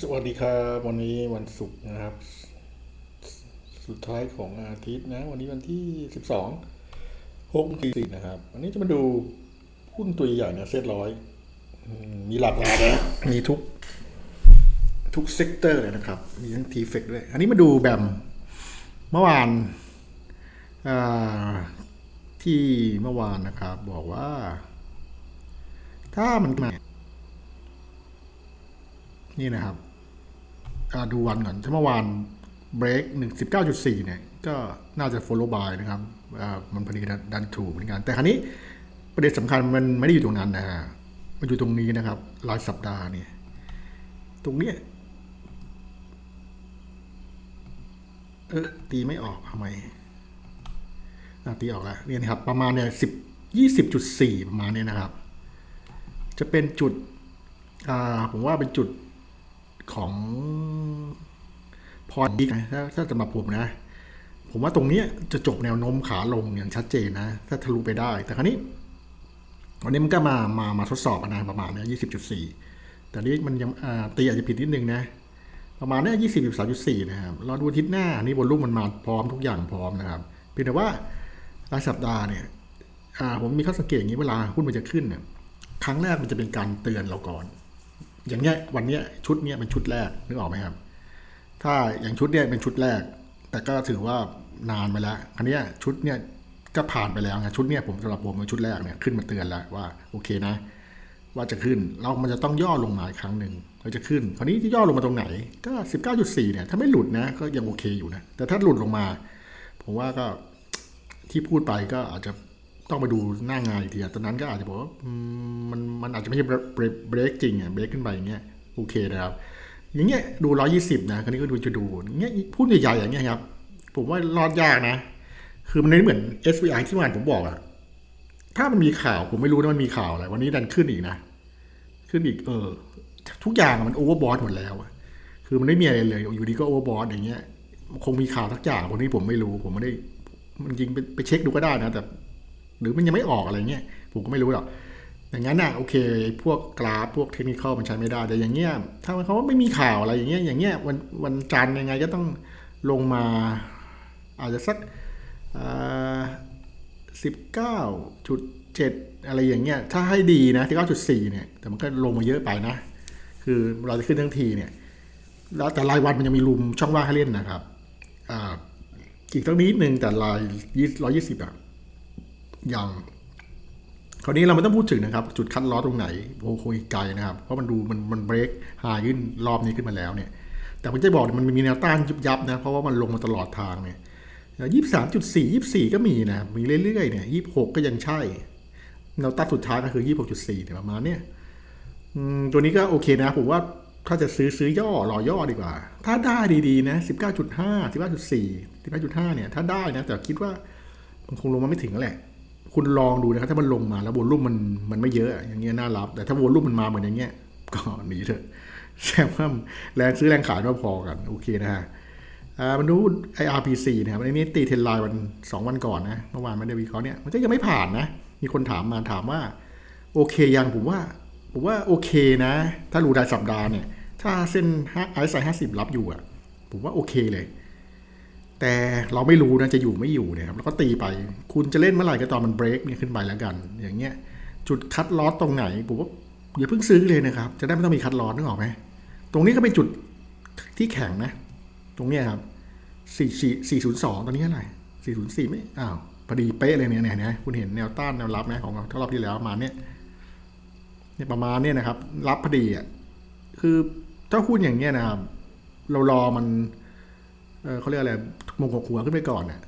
สวัสดีครับวันนี้วันศุกร์นะครับ สุดท้ายของอาทิตย์นะ วันนี้วันที่สิบสองหกสี่นะครับ วันนี้จะมาดูหุ้นตัวใหญ่นะเซ็ตร้อยมีหลากหลายนะมีทุก ทุกเซกเตอร์เลยนะครับ มีทั้งทีเฟกด้วย อันนี้มาดูแบบเมื่อวานาที่เมื่อวานนะครับ บอกว่า ถ้ามันมา นี่นะครับดูวันก่อนถ้าเมื่อวานเบรกหนึ่งสิบเก้าจุดสี่เนี่ย ก็น่าจะ follow by นะครับมันพอดีดันถูกเหมือนกัน แต่ครั้นี้ประเด็นสำคัญมันไม่ได้อยู่ตรงนั้นนะฮะมันอยู่ตรงนี้นะครับ รายสัปดาห์เนี่ย ตรงเนี้ยเออตีไม่ออกทำไมตีออกแล้วเนี่ยนะครับ ประมาณเนี่ยสิบยี่สิบจุดสี่ประมาณเนี้ยนะครับ จะเป็นจุด อ่า ผมว่าเป็นจุด ของพอดีนะถ้าถ้าสำหรับผมนะ ผมว่าตรงนี้จะจบแนวโน้มขาลงอย่างชัดเจนนะ ถ้าทะลุไปได้ แต่ครั้นี้ วันนี้มันก็มามามาทดสอบอะนะประมาณเนี้ยี่สิบจุดสี่แต่นี้มันยังอ่าตีอาจจะผิดนิดนึงนะ ประมาณเนี้ยี่สิบสามจุดสี่นะครับเรอดูทิตย์หน้านี่บนลูกมันมาพร้อมทุกอย่างพร้อมนะครับเพียงแต่ว่ารายสัปดาห์เนี่ยอ่าผมมีข้อสังเกตอย่างนี้เวลาหุ้นมันจะขึ้นเนี่ยครั้งแรกมันจะเป็นการเตือนเราก่อน อย่างเนี้ยวันเนี้ยชุดเนี้ยเป็นชุดแรกนึกออกไหมครับ ถ้าอย่างชุดเนี้ยเป็นชุดแรก แต่ก็ถือว่านานไปแล้วครั้นี้ชุดเนี้ยก็ผ่านไปแล้วไงชุดเนี้ยผมสำหรับผมเป็นชุดแรกเนี่ยขึ้นมาเตือนแล้วว่าโอเคนะ ว่าจะขึ้นเรามันจะต้องย่อลงมาอีกครั้งหนึ่งเราจะขึ้น คราวนี้ที่ย่อลงมาตรงไหนก็ 19.4 เนี่ย ถ้าไม่หลุดนะ ก็ยังโอเคอยู่นะ แต่ถ้าหลุดลงมา ผมว่าก็ที่พูดไปก็อาจจะ ต้องไปดูหน้างานอีกทีอะตอนนั้นก็อาจจะบอกว่ามันมันอาจจะไม่ใช่เบรกเบรกจริงอะเบรกขึ้นไปอย่างเงี้ยโอเคนะครับ อย่างเงี้ยดู120นะคราวนี้ก็ดูจะดูอย่างเงี้ยพูดใหญ่ๆอย่างเงี้ยครับ ผมว่ารอดยากนะ คือมันไม่เหมือน SVI ที่มื่วานผมบอกอะถ้ามันมีข่าวผมไม่รู้นะมันมีข่าวอะไรวันนี้ดันขึ้นอีกนะ ขึ้นอีกเออ ทุกอย่างมันโอเวอร์บอทหมดแล้วคือมันไม่มีอะไรเลย อยู่ดีก็โอเวอร์บอทอย่างเงี้ย คงมีข่าวสักอย่างวันนี้ผมไม่รู้ผมไม่ได้ มันจริงไปไปเช็คดูก็ได้นะ แต่ หรือมันยังไม่ออกอะไรเงี้ยผมก็ไม่รู้หรอกอย่างนั้นน่ะโอเคพวกกราฟพวกเทคนิคมันใช้ไม่ได้แต่อย่างเงี้ยถ้าเขาว่าไม่มีข่าวอะไรอย่างเงี้ยอย่างเงี้ยวันวันจันทร์ยังไงก็ต้องลงมา อาจจะสักสิบเก้าจุดเจ็ดอะไรอย่างเงี้ยถ้าให้ดีนะที่เก้าจุดสี่เนี่ยแต่มันก็ลงมาเยอะไปนะ คือเราจะขึ้นทั้งทีเนี่ยแล้วแต่รายวันมันยังมีรุมช่องว่างให้เล่นนะครับอ่าอีกตั้งนิดนึงแต่รายยี่ร้อยยี่สิบอะ ยังคราวนี้เราไม่ต้องพูดถึงนะครับ จุดคัดล้อตรงไหนโอ้โหไกลนะครับ เพราะมันดูมันมันเบรกหายขึ้นรอบนี้ขึ้นมาแล้วเนี่ย แต่ผมจะบอกมันมีแนวต้านยุบยับนะ เพราะว่ามันลงมาตลอดทางเนี่ยยี่สามจุดสี่ยี่สี่ก็มีนะมีเรื่อยๆเนี่ยยี่หกก็ยังใช่แนวต้านสุดท้ายก็คือยี่หกจุดสี่เนี่ยประมาณเนี่ยตัวนี้ก็โอเคนะ ผมว่าถ้าจะซื้อซื้อย่อรอย่อดีกว่า ถ้าได้ดีๆนะสิบเก้าจุดห้าสิบเก้าจุดสี่สิบเก้าจุดห้าเนี่ยถ้าได้นะแต่คิดว่ามันคงลงมาไม่ถึงแล้วแหละ คุณลองดูนะครับ ถ้ามันลงมาแล้ววอลลุ่มมันมันไม่เยอะ อย่างเงี้ยน่ารับ แต่ถ้าวอลลุ่มมันมาเหมือนอย่างเงี้ยก็หนีเถอะแสดงว่าแรงซื้อแรงขายก็พอกัน โอเคนะฮะอ่ามันดู IRPC นะครับอันนี้ตีเทนไลน์วันสองวันก่อนนะเมื่อวานไม่ได้วิเคราะห์เนี่ยมันก็ยังไม่ผ่านนะ มีคนถามมาถามว่า โอเคยังผมว่า ผมว่าโอเคนะ ถ้ารู้รายสัปดาห์เนี่ย ถ้าเส้นไอซ์ไซห้าสิบรับอยู่อะผมว่าโอเคเลย แต่เราไม่รู้นะจะอยู่ไม่อยู่เนี่ยครับแล้วก็ตีไป คุณจะเล่นเมื่อไหร่ก็ตอนมันเบรกเนี่ยขึ้นไปแล้วกัน อย่างเงี้ย จุดคัดลอสตรงไหนผมว่าอย่าเพิ่งซื้อเลยนะครับ จะได้ไม่ต้องมีคัดลอสนึกออกไหมตรงนี้ก็เป็นจุดที่แข็งนะ ตรงเนี้ยครับสี่สี่สี่ศูนย์สองตอนนี้เท่าไหร่สี่ศูนย์สี่ไม่อ้าวพอดีเป๊ะเลยเนี่ยเนี่ยเนี่ยคุณเห็นแนวต้านแนวรับไหมของเราถ้ารอบที่แล้วมาเนี้ยเนี่ยประมาณเนี้ยนะครับ รับพอดีอะคือถ้าหุ้นอย่างเงี้ยนะครับเรารอมัน เขาเรียกอะไรมงหกหัวขึ้นไปก่อนเนี่ย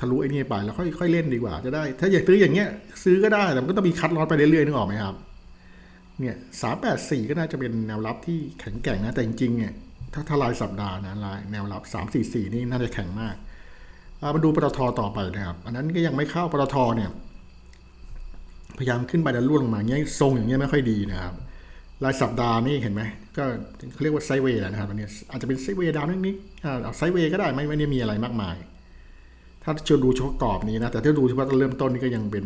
ทะลุไอ้นี่ไปแล้วค่อยค่อยเล่นดีกว่า จะได้ ถ้าอยากซื้ออย่างเงี้ย ซื้อก็ได้แต่มันก็ต้องมีคัดลอสไปเรื่อยๆนึกออกไหมครับ เนี่ยสามแปดสี่ก็น่าจะเป็นแนวรับที่แข็งแกร่งนะแต่จริงๆเนี่ยถ้าทลายสัปดาห์นะลายแนวรับสามสี่สี่นี่น่าจะแข็งมากมาดูปตทต่อไปนะครับ อันนั้นก็ยังไม่เข้าปตทเนี่ย พยายามขึ้นไปแล้วล่วงลงมาเงี้ยทรงอย่างเงี้ยไม่ค่อยดีนะครับ รายสัปดาห์นี่เห็นไหมก็เขาเรียกว่าไซเวย์แหละนะครับอันนี้อาจจะเป็นไซเวย์ดาวนิดๆอ่าเอาไซเวย์ก็ได้ไม่ไม่ได้มีอะไรมากมาย ถ้าจะดูเฉพาะกรอบนี้นะแต่ถ้าดูเฉพาะเริ่มต้นนี่ก็ยังเป็น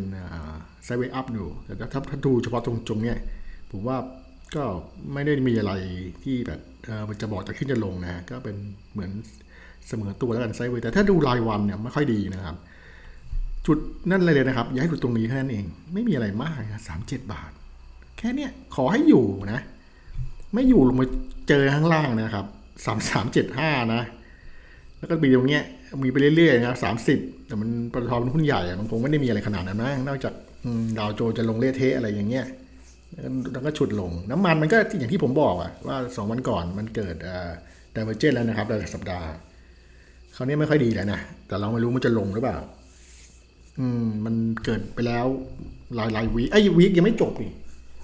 ไซเวย์อัพอยู่แต่ถ้าถ้าดูเฉพาะตรงตรงเนี้ยผมว่าก็ไม่ได้มีอะไรที่แบบมันจะบอกจะขึ้นจะลงนะก็เป็นเหมือนเสมอตัวแล้วกันไซเวย์แต่ถ้าดูรายวันเนี่ยไม่ค่อยดีนะครับ จุดนั่นเลยเลยนะครับ อย่าให้หลุดตรงนี้แค่นั้นเอง ไม่มีอะไรมากนะสามเจ็ดบาท แค่เนี้ยขอให้อยู่นะ ไม่อยู่ลงมาเจอข้างล่างนะครับสามสามเจ็ดห้านะ แล้วก็มีตรงเนี้ยมีไปเรื่อยๆนะครับสามสิบแต่มันปตทเป็นหุ้นใหญ่อะมันคงไม่ได้มีอะไรขนาดนั้นนะนอกจากดาวโจจะลงเละเทะอะไรอย่างเงี้ยแล้วก็ฉุดลง น้ำมันมันก็อย่างที่ผมบอกอะว่าสองวันก่อนมันเกิดดเวอร์เจนแล้วนะครับในสัปดาห์คราวนี้ไม่ค่อยดีแล้วนะแต่เราไม่รู้มันจะลงหรือเปล่า อืม มันเกิดไปแล้วหลายหลายวีไอ้วีคยังไม่จบนี่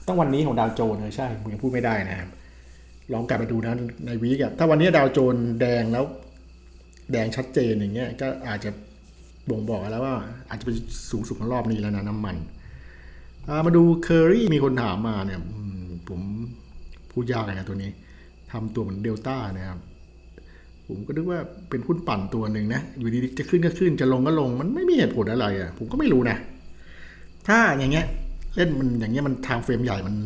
ต้องวันนี้ของดาวโจนเลยใช่ผมยังพูดไม่ได้นะครับลองกลับไปดูนะในวีคอะถ้าวันนี้ดาวโจนแดงแล้ว แดงชัดเจนอย่างเงี้ยก็อาจจะบ่งบอกแล้วว่า อาจจะเป็นสูงสุดของรอบนี้แล้วนะน้ำมันมาดูเคอรี่มีคนถามมาเนี่ยผมพูดยากเลยนะตัวนี้ทำตัวเหมือนเดลต้านะครับผมก็นึกว่าเป็นหุ้นปั่นตัวหนึ่งนะ อยู่ดีๆจะขึ้นก็ขึ้นจะลงก็ลง มันไม่มีเหตุผลอะไรอะ ผมก็ไม่รู้นะ ถ้าอย่างเงี้ย เล่นมันอย่างเงี้ยมันทางเฟรมใหญ่มัน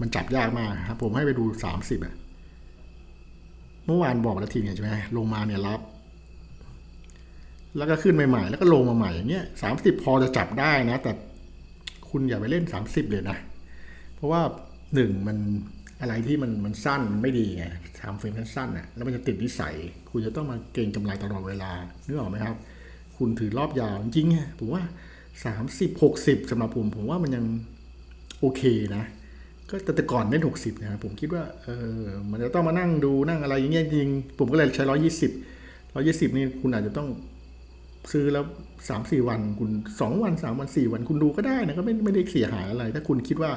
มันจับยากมากครับผมให้ไปดูสามสิบอะเมื่อวานบอกแล้วทีเนี่ยใช่ไหมลงมาเนี่ยรับ แล้วก็ขึ้นใหม่ๆแล้วก็ลงมาใหม่อย่างเงี้ยสามสิบพอจะจับได้นะ แต่คุณอย่าไปเล่นสามสิบเลยนะ เพราะว่าหนึ่งมันอะไรที่มันมันสั้นมันไม่ดีไงทำเฟรมสั้นๆน่ะแล้วมันจะติดนิสัย คุณจะต้องมาเก็งกำไรตลอดเวลานึกออกไหมครับ คุณถือรอบยาวจริงๆเนี่ยผมว่าสามสิบหกสิบสำหรับผมผมว่ามันยัง โอเคนะก็แต่แต่ก่อนเล่นหกสิบนะครับผมคิดว่าเออมันจะต้องมานั่งดูนั่งอะไรอย่างเงี้ยจริงผมก็เลยใช้ร้อยี่สิบร้อยี่สิบนี่คุณอาจจะต้องซื้อแล้วสามสี่วันคุณสองวันสามวันสี่วันคุณดูก็ได้นะก็ไม่ไม่ได้เสียหายอะไร ถ้าคุณคิดว่า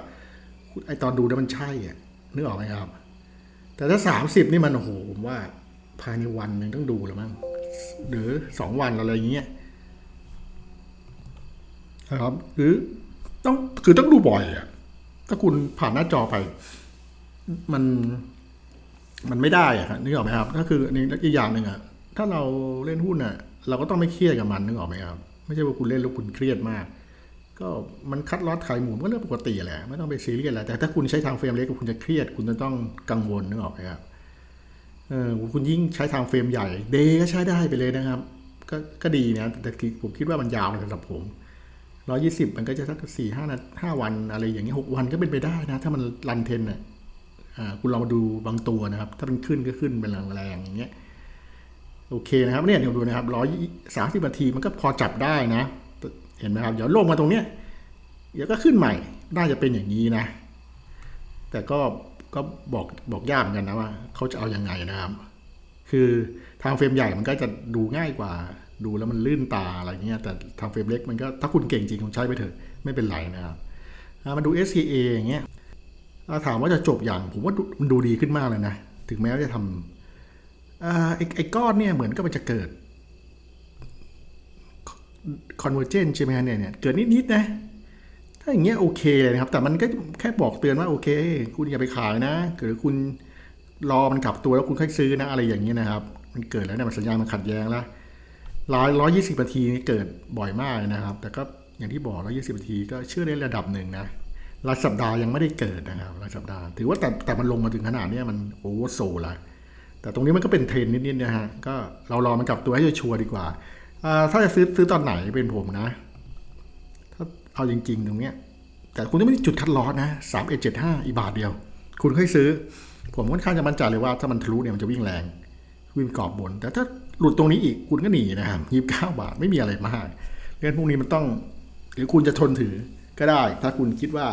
ไอตอนดูแล้วมันใช่อะนึกออกไหมครับ แต่ถ้าสามสิบนี่มันโอ้โหผมว่าภายในวันหนึงต้องดูแล้วมั้งหรือสองวันอะไรอย่างเงี้ยนะครับหรือ ต้องคือต้องดูบ่อยอะถ้าคุณผ่านหน้าจอไป มัน มันไม่ได้อะครับนึกออกไหมครับก็คืออันนี้อีกอย่างหนึ่งอะถ้าเราเล่นหุ้นอะเราก็ต้องไม่เครียดกับมันนึกออกไหมครับ ไม่ใช่ว่าคุณเล่นแล้วคุณเครียดมาก ก็มันคัดลอตขายหมูมันก็เรื่องปกติแหละไม่ต้องไปซีเรียสแหละแต่ถ้าคุณใช้ทางเฟรมเล็กคุณจะเครียด คุณจะต้องกังวลนึกออกไหมครับเออคุณยิ่งใช้ทางเฟรมใหญ่เดก็ใช้ได้ไปเลยนะครับ ก็ก็ดีนะแต่ผมคิดว่ามันยาวสำหรับผม ร้อยี่สิบมันก็จะสักสี่ห้านาห้าวันอะไรอย่างเงี้ยหกวันก็เป็นไปได้นะ ถ้ามันรันเทนอะอ่าคุณลองมาดูบางตัวนะครับ ถ้ามันขึ้นก็ขึ้นเป็นแรงๆอย่างเงี้ยโอเคนะครับเนี่ยเดี๋ยวดูนะครับร้อยสามสิบนาทีมันก็พอจับได้นะ เห็นไหมครับเดี๋ยวลงมาตรงเนี้ยเดี๋ยวก็ขึ้นใหม่น่าจะเป็นอย่างนี้นะ แต่ก็ก็บอกบอกยากเหมือนกันนะว่า เขาจะเอาอยัางไงนะครับ คือทางเฟรมใหญ่มันก็จะดูง่ายกว่า ดูแล้วมันลื่นตาอะไรเงี้ยแต่ทางเฟรมเล็กมันก็ถ้าคุณเก่งจริงคุณใช้ไปเถอะไม่เป็นไรนะครับมาดู SCA อย่างเงี้ยถามว่าจะจบอย่างผมว่ามันดูดีขึ้นมากเลยนะ ถึงแม้ว่าจะทำอ่าไอ้ไอ้ก้อนเนี่ยเหมือนกับมันจะเกิด convergence ใช่ไหมฮะเนี่ยเนี่ยเกิดนิดๆนะ ถ้าอย่างเงี้ยโอเคเลยนะครับ แต่มันก็แค่บอกเตือนว่าโอเค คุณอย่าไปขายนะหรือคุณรอมันกลับตัวแล้วคุณค่อยซื้อนะอะไรอย่างเงี้ยนะครับ มันเกิดแล้วเนี่ยมันสัญญาณมันขัดแย้งแล้ว ร้อยร้อยยี่สิบนาทีนี่เกิดบ่อยมากนะครับ แต่ก็อย่างที่บอกร้อยยี่สิบนาทีก็เชื่อได้ระดับหนึ่งนะรายสัปดาห์ยังไม่ได้เกิดนะครับรายสัปดาห์ ถือว่าแต่แต่มันลงมาถึงขนาดนี้มันโอเวอร์โซลละแต่ตรงนี้มันก็เป็นเทรนด์นิดๆนะฮะก็เรารอมันกลับตัวให้ชัวร์ๆดีกว่าอ่าถ้าจะซื้อซื้อตอนไหนเป็นผมนะ ถ้าเอาจริง ๆ ตรงเนี้ย แต่คุณไม่ได้จุดคัดลอสนะสามเอ็ดเจ็ดห้าอีบาทเดียว คุณค่อยซื้อ ผมค่อนข้างจะมั่นใจเลยว่าถ้ามันทะลุเนี่ยมันจะวิ่งแรง วิ่งกรอบบน แต่ถ้า หลุดตรงนี้อีกคุณก็หนีนะครับยี่สิบเก้าบาทไม่มีอะไรมากเรื่องพวกนี้มันต้องหรือคุณจะทนถือก็ได้ ถ้าคุณคิดว่า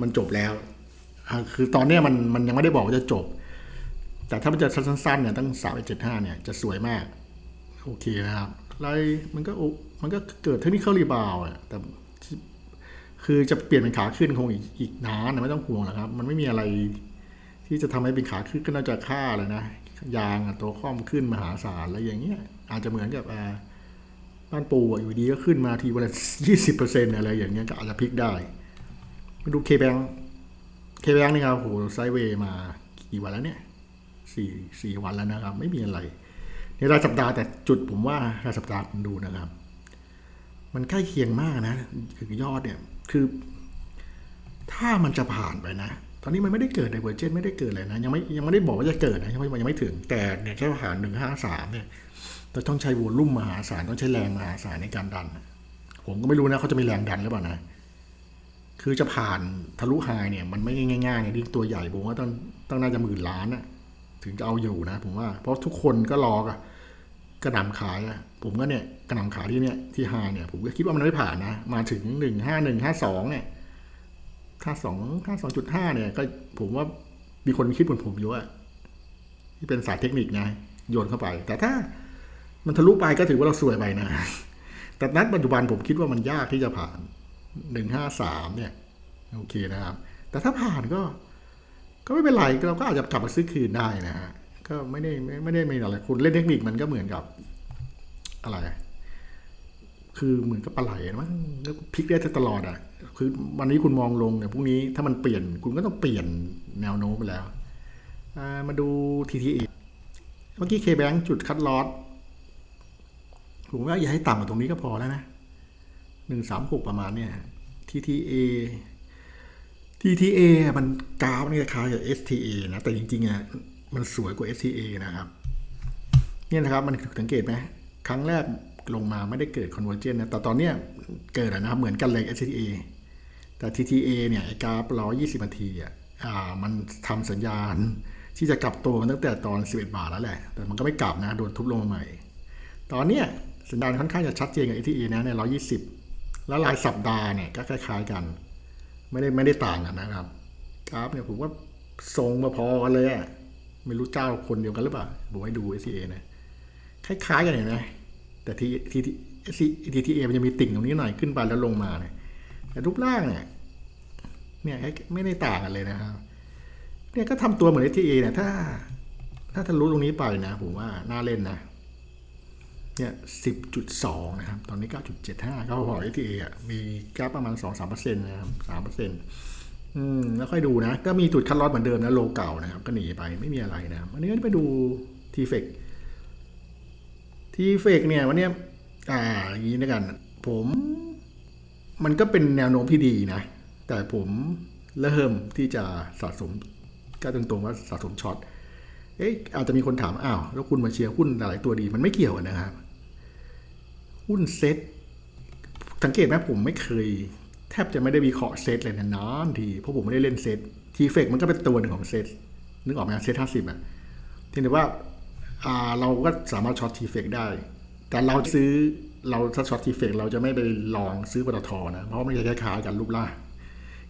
มันจบแล้วคือตอนนี้มันมันยังไม่ได้บอกว่าจะจบ แต่ถ้ามันจะสั้นๆเนี่ยตั้งสามเจ็ดห้าเนี่ยจะสวยมาก โอเคนะครับไล่มันก็มันก็เกิดเทคนิครีบาวอะแต่คือจะเปลี่ยนเป็นขาขึ้นคงอีกอีกนานนะไม่ต้องห่วงหรอกครับ มันไม่มีอะไรที่จะทำให้เป็นขาขึ้นก็น่าจะค่าเลยนะ ยางอะตัวข้อมขึ้นมหาศาลอะไรอย่างเงี้ย อาจจะเหมือนกับบ้านปูอยู่ดีก็ขึ้นมาทีวันละยี่สิบเปอร์เซ็นต์อะไรอย่างเงี้ยก็อาจจะพลิกได้มาดูเคแบงเคแบงนี่ครับโหไซเวย์มากี่วันแล้วเนี่ยสี่สี่วันแล้วนะครับ ไม่มีอะไร ในรายสัปดาห์แต่จุดผมว่ารายสัปดาห์ผมดูนะครับ มันใกล้เคียงมากนะคือยอดเนี่ยคือ ถ้ามันจะผ่านไปนะ ตอนนี้มันไม่ได้เกิดในเวอร์เจนไม่ได้เกิดเลยนะ ยังไม่ยังไม่ได้บอกว่าจะเกิดนะยังไม่ยังไม่ถึงแต่เนี่ยแค่ผ่านหนึ่งห้าสามเนี่ยต้องใช้วอลลุ่มมหาศาลต้องใช้แรงมหาศาลในการดัน ผมก็ไม่รู้นะเขาจะมีแรงดันหรือเปล่านะคือจะผ่านทะลุไฮเนี่ยมันไม่ง่ายๆเนี่ยที่ตัวใหญ่ผมว่าต้องต้องน่าจะหมื่นล้านนะถึงจะเอาอยู่นะ ผมว่า เพราะทุกคนก็รอกะกระหน่ำขายอะผมก็เนี่ยกระหน่ำขายที่เนี่ยที่ไฮเนี่ยผมก็คิดว่ามันไม่ผ่านนะ มาถึงหนึ่งห้าหนึ่งห้าสองเนี่ย ค่าสองค่าสองจุดห้าเนี่ย ก็ผมว่ามีคนคิดเหมือนผมเยอะที่เป็นสายเทคนิคนะ โยนเข้าไป แต่ถ้ามันทะลุไปก็ถือว่าเราสวยไปนะ แต่นัดปัจจุบันผมคิดว่ามันยากที่จะผ่านหนึ่งห้าสามเนี่ย โอเคนะครับ แต่ถ้าผ่านก็ ก็ไม่เป็นไรเราก็อาจจะกลับมาซื้อคืนได้นะฮะก็ไม่ได้ไม่ไม่ได้ม่อะไรคุณเล่นเทคนิคมันก็เหมือนกับ อะไร คือเหมือนกับปลาไหลนะมันแล้วพลิกได้ตลอดอะ คือวันนี้คุณมองลงเนี่ยพรุ่งนี้ถ้ามันเปลี่ยนคุณก็ต้องเปลี่ยนแนวโน้มไปแล้ว มาดู TTA เมื่อกี้ K-Bank จุดคัดลอสผมว่าอย่าให้ต่ำกว่าตรงนี้ก็พอแล้วนะหนึ่งสามหกประมาณเนี่ย TTA TTA มันกราฟนี่คล้ายกับ STA นะ แต่จริงๆอะมันสวยกว่า STA นะครับ เนี่ยนะครับ มันสังเกตไหมครั้งแรก ลงมาไม่ได้เกิด convergence นะ แต่ตอนเนี้ยเกิดนะครับ เหมือนกันเลย STA แต่ TTA เนี่ยไอ้กราฟ120นาทีอะมันทำสัญญาณที่จะกลับตัวมันตั้งแต่ตอน 11 บาทแล้วแหละ แต่มันก็ไม่กลับนะ โดนทุบลงมาใหม่ ตอนเนี้ยสัญญาณค่อนข้างจะชัดเจนกับ STA นะเนี่ย120 แล้วรายสัปดาห์เนี่ยก็คล้ายๆกัน ไม่ได้ไม่ได้ต่างกันนะครับกราฟเนี่ยผมว่าทรงมาพอกันเลยอะไม่รู้เจ้าคนเดียวกันหรือเปล่าผมให้ดู SCA นะ คล้ายๆกันเห็นไหม แต่ทีทีทีทีเอมันจะมีติ่งตรงนี้หน่อยขึ้นไปแล้วลงมาเนี่ยแต่รูปร่างเนี่ยเนี่ยไม่ได้ต่างกันเลยนะครับเนี่ยก็ทำตัวเหมือน STA เนี่ยถ้า ถ้าทะลุตรงนี้ไปนะผมว่าน่าเล่นนะเนี่ยสิบจุดสองนะครับ ตอนนี้เก้าจุดเจ็ดห้าเขาพอ STA อะมีกราฟประมาณสองสามเปอร์เซ็นต์นะครับสามเปอร์เซ็นต์อืมแล้วค่อยดูนะ ก็มีจุดคัดลอสเหมือนเดิมนะโลเก่านะครับ ก็หนีไปไม่มีอะไรนะอันนี้ไปดูทีเฟก ทีเฟกเนี่ยวันเนี้ยอ่าอย่างนี้นะกัน ผมมันก็เป็นแนวโน้มที่ดีนะ แต่ผมเริ่มที่จะสะสมก็ตรงๆว่าสะสมช็อตเอ๊ะอาจจะมีคนถามอ้าวแล้วคุณมาเชียร์หุ้นหลายตัวดี มันไม่เกี่ยวนะครับ หุ้นเซ็ตสังเกตไหมผมไม่เคย แทบจะไม่ได้วิเคราะห์เซ็ตเลยนะนานทีเพราะผมไม่ได้เล่นเซ็ตทีเฟกมันก็เป็นตัวหนึ่งของเซ็ตนึกออกไหมเซ็ตห้าสิบอะทีนี้ว่า เราก็สามารถช็อตทีเฟกได้ แต่เราซื้อเราถ้าช็อตทีเฟกเราจะไม่ไปลองซื้อปตทนะ เพราะมันจะคล้ายๆกันรูปร่าง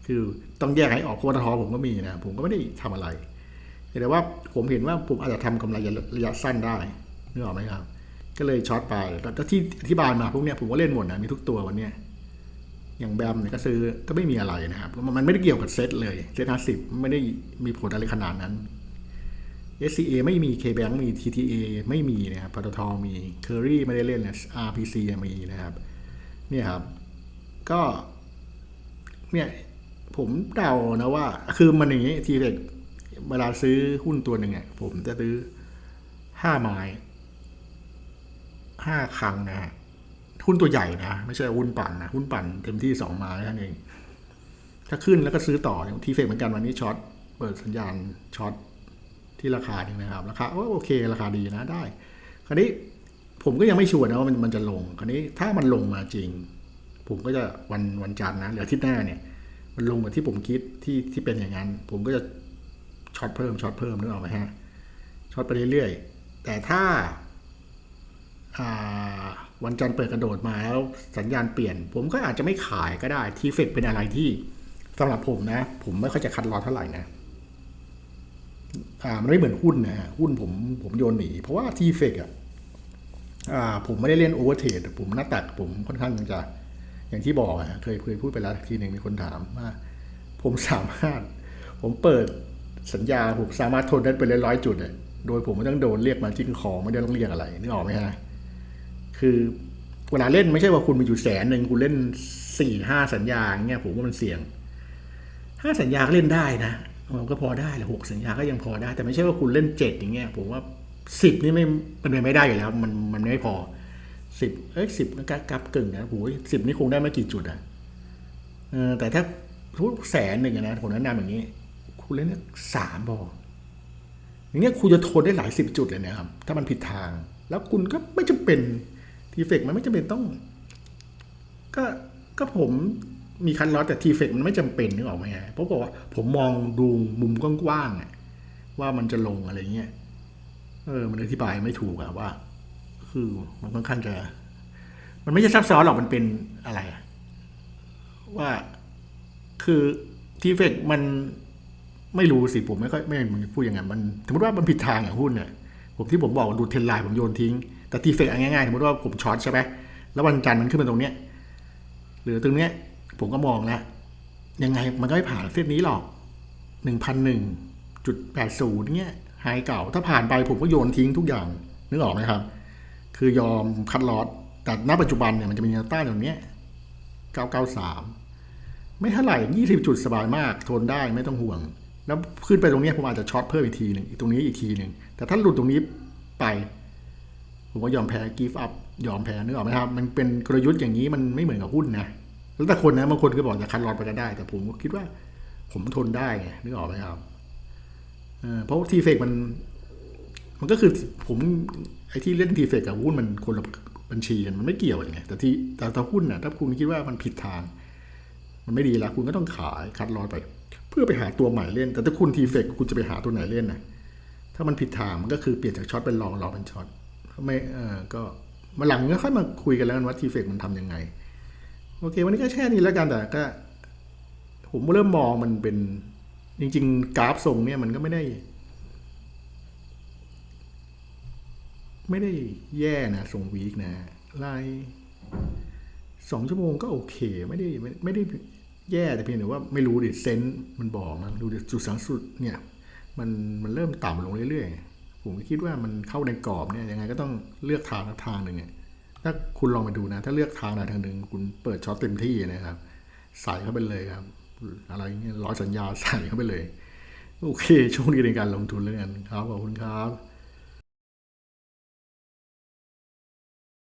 คือต้องแยกให้ออกเพราะปตทผมก็มีนะ ผมก็ไม่ได้ทำอะไร แต่ว่าผมเห็นว่าผมอาจจะทำกำไรระยะสั้นได้นึกออกไหมครับ ก็เลยช็อตไปแล้วที่อธิบายมาพวกเนี้ยผมก็เล่นหมดนะมีทุกตัววันเนี้ยอย่างแบมเนี่ยก็ซื้อก็ไม่มีอะไรนะครับ มันไม่ได้เกี่ยวกับเซตเลย เซตห้าสิบไม่ได้มีผลอะไรขนาดนั้น SCA ไม่มี KBank มี TTA ไม่มีนะครับปตทมี Curry ไม่ได้เล่นนะ RPC มีนะครับเนี่ยครับ ก็ เนี่ย ผมเดานะว่า คือมันอย่างนี้ทีเด็กเวลาซื้อหุ้นตัวหนึ่งอะผมจะซื้อห้าไม้ห้าครั้งนะฮะหุ้นตัวใหญ่นะ ไม่ใช่หุ้นปั่นนะ หุ้นปั่นเต็มที่สองไม้นั้นเอง ถ้าขึ้นแล้วก็ซื้อต่ออย่างทีเฟกเหมือนกันวันนี้ช็อตเปิดสัญญาณช็อต ที่ราคานึ่นะครับ ราคาโอเค ราคาดีนะได้ คราวนี้ผมก็ยังไม่ชัวร์นะว่ามันมันจะลง คราวนี้ถ้ามันลงมาจริง ผมก็จะวันวันจันทร์นะหรืออาทิตย์หน้าเนี่ย มันลงเหมือนที่ผมคิดที่ที่เป็นอย่างนั้น ผมก็จะช็อตเพิ่มช็อตเพิ่มนึกออกไหมฮะช็อตไปเรื่อยๆ แต่ถ้าวันจันทร์เปิดกระโดดมาแล้วสัญญาณเปลี่ยน ผมก็อาจจะไม่ขายก็ได้ทีเฟกเป็นอะไรที่สำหรับผมนะ ผมไม่ค่อยจะคัดลอเท่าไหร่นะ อ่ามันไม่เหมือนหุ้นนะฮะหุ้นผมผมโยนหนี เพราะว่าทีเฟกอะอ่าผมไม่ได้เล่นโอเวอร์เทรดผมหน้าตักผมค่อนข้างจะ อย่างที่บอกอะเคยเคยพูดไปแล้วทีหนึ่งมีคนถามว่า ผมสามารถ ผมเปิดสัญญาผมสามารถทนได้เป็นร้อยจุดเลยโดยผมไม่ต้องโดนเรียกมาจิ้งคอไม่ได้ต้องเรียกอะไรนึกออกไหมฮะคือเวลาเล่นไม่ใช่ว่าคุณมีอยู่แสนหนึ่งคุณเล่นสี่ห้าสัญญาเงี้ยผมว่ามันเสี่ยงห้าสัญญาก็เล่นได้นะ มันก็พอได้แหละหกสัญญาก็ยังพอได้ แต่ไม่ใช่ว่าคุณเล่นเจ็ดอย่างเงี้ยผมว่าสิบนี่ไม่เป็นไปไม่ได้อยู่แล้ว มันมันไม่พอสิบเอ้ยสิบก็กลับกึ่งนะโอ้ยสิบนี่คงได้ไม่กี่จุดอะเออแต่ถ้าทุกแสนหนึ่งนะผมแนะนำอย่างนี้ คุณเล่นสามบออย่างเงี้ยคุณจะทนได้หลายสิบจุดเลยนะครับ ถ้ามันผิดทาง แล้วคุณก็ไม่จำเป็นทีเฟกมันไม่จำเป็นต้อง ก็ก็ผม มีคันล็อสแต่ทีเฟกมันไม่จำเป็นนึกออกไหมฮะเพราะบอกว่าผมมองดูมุมกว้างๆว่ามันจะลงอะไรเงี้ยเออ มันอธิบายไม่ถูกอะว่า คือมันค่อนข้างจะ มันไม่ใช่ซับซ้อนหรอกมันเป็นอะไรว่าคือทีเฟกมันไม่รู้สิผมไม่ค่อยไม่มพูดยังไงมันสมมติว่ามันผิดทางอย่างหุ้นเนี่ยผมที่ผมบอกดูเทรนไลน์ผมโยนทิ้ง แต่ทีเฟกง่ายๆสมมติว่าผมช็อตใช่ไหมแล้ววันจันทร์มันขึ้นมาตรงเนี้ยหรือตรงเนี้ย ผมก็มองแล้ว ยังไงมันก็ไม่ผ่านเส้นนี้หรอกหนึ่งพันหนึ่งจุดแปดศูนย์เนี้ยเก่า ถ้าผ่านไปผมก็โยนทิ้งทุกอย่างนึกออกไหมครับ คือยอมคัดลอสแต่ณปัจจุบันเนี่ยมันจะมีแนวต้านอย่างเนี้ยเก้าเก้าสามไม่เท่าไหร่ยี่สิบจุดสบายมากทนได้ไม่ต้องห่วง แล้วขึ้นไปตรงเนี้ยผมอาจจะช็อตเพิ่มอีกทีหนึ่งอีกตรงนี้อีกทีหนึ่งแต่ถ้าหลุดตรงนี้ไป ผมก็ยอมแพ้ give up ยอมแพ้นึกออกไหมครับ มันเป็นกลยุทธ์อย่างนี้มันไม่เหมือนกับหุ้นนะ แล้วแต่คนนะบางคนก็บอกจะคัดลอตไปก็ได้ แต่ผมก็คิดว่า ผมทนได้ไงนึกออกไหมครับเพราะทีเฟกมัน มันก็คือผมไอ้ที่เล่นทีเฟกกับหุ้นมันคนละบัญชีกันมันไม่เกี่ยวกันไงแต่ที่แต่ถ้าหุ้นน่ะถ้าคุณคิดว่ามันผิดทาง มันไม่ดีแล้วคุณก็ต้องขายคัดลอตไป เพื่อไปหาตัวใหม่เล่น แต่ถ้าคุณทีเฟกคุณจะไปหาตัวไหนเล่นนะถ้ามันผิดทางมันก็คือเปลี่ยนจากช็อตเป็นลองลองเป็นช็อตไม่เออก็มาหลังก็ค่อยมาคุยกันแล้วกันว่าทีเฟกมันทำยังไง โอเค วันนี้ก็แค่นี้แล้วกันแต่ก็ ผมเริ่มมองมันเป็น จริง ๆ กราฟทรงเนี่ยมันก็ไม่ได้ ไม่ได้แย่นะทรงวีคนะไลน์สองชั่วโมงก็โอเค ไม่ได้ไม่ไม่ได้แย่แต่เพียงแต่ว่าไม่รู้ดิเซนส์มันบอกนะดูดิจุดสังสุดเนี่ย มันมันเริ่มต่ำลงเรื่อยๆ ผมคิดว่ามันเข้าในกรอบเนี่ยยังไงก็ต้องเลือกทางทางหนึ่งเนี่ย ถ้าคุณลองไปดูนะ ถ้าเลือกทางใดทางหนึ่งคุณเปิดช็อตเต็มที่นะครับ ใส่เข้าไปเลยครับ อะไรเงี้ยร้อยสัญญาใส่เข้าไปเลย โอเค ช่วงนี้ในการลงทุนแล้วกันครับขอบคุณครับ